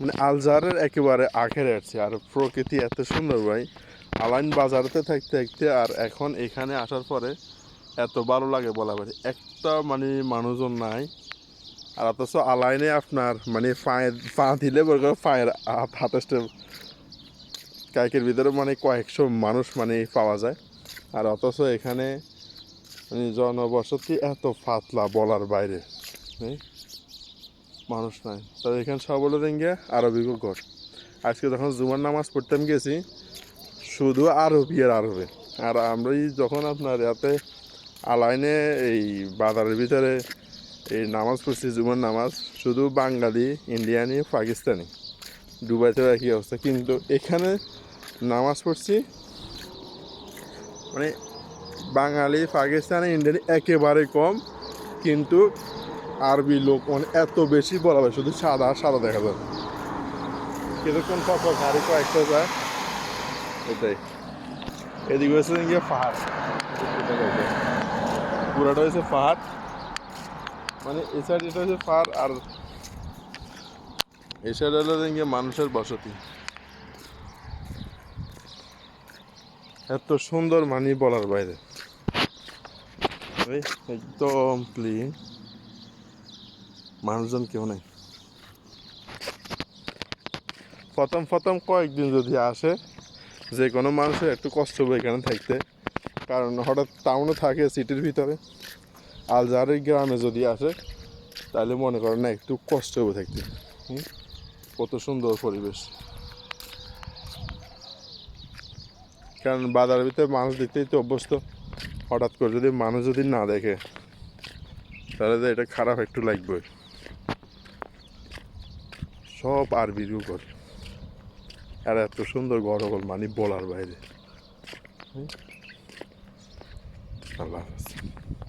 মানে আলজারের একেবারে আখের আসছে আর প্রকৃতি এত সুন্দর ভাই। আলাইন বাজারেতে থাকতে থাকতে আর এখন এখানে আসার পরে এত ভালো লাগে বলা পারি একটা মানে মানুষজন নাই। আর অথচ আলাইনে আপনার মানে পায়ে পা দিলে বলে করো পায়ের হাতাসটা কাইকের ভিতরে মানে কয়েকশো মানুষ মানে পাওয়া যায়। আর অথচ এখানে মানে জনবসতি এত পাতলা বলার বাইরে। হ্যাঁ? মানুষ নাই। তবে এখানে সব হলো দেঙ্গে আরবিগো ঘর আজকে যখন জুমার নামাজ পড়তাম গেছি, শুধু আরবি আর আরবে। আর আমরা এই যখন আপনার এতে আলাইনে এই বাজারের ভিতরে এই নামাজ পড়ছি, জুমার নামাজ, শুধু বাঙালি, ইন্ডিয়ানি, পাকিস্তানি। দুবাইতেও একই অবস্থা। কিন্তু এখানে নামাজ পড়ছি মানে বাঙালি, পাকিস্তানি, ইন্ডিয়ানি একেবারে কম। কিন্তু আরবি লোক মানে এত বেশি বলা হয়, শুধু সাদা সাদা দেখা যায়। কিছুক্ষণ পর গাড়ি কয়েকটা যায়? এটাই। এদিকে হচ্ছে গিয়ে পাহাড়। পুরাটা হচ্ছে পাহাড়। মানে এই সাইড এটা হচ্ছে পাহাড় আর এই সাইড হলো গিয়ে মানুষের বসতি। এত সুন্দর মানি বলার বাইরে। একদম ক্লিন মানুষজন কেউ নেই। প্রথম প্রথম কয়েকদিন যদি আসে, যে কোনো মানুষের একটু কষ্ট হবে এখানে থাকতে। কারণ হঠাৎ টাউনে থাকে সিটির ভিতরে। আলজারের গ্রামে যদি আসে, তাহলে মনে করেন না একটু কষ্ট হবে থাকতে? কত সুন্দর পরিবেশ। কারণ বাজারের ভিতরে মানুষ দেখতেই তো অভ্যস্ত। হঠাৎ করে যদি মানুষ যদি না দেখে, তাহলে তো এটা খারাপ একটু লাগবে। সব আরবির উপর আর এত সুন্দর গরগল মানে বলার বাইরে। আল্লাহ হাফেজ।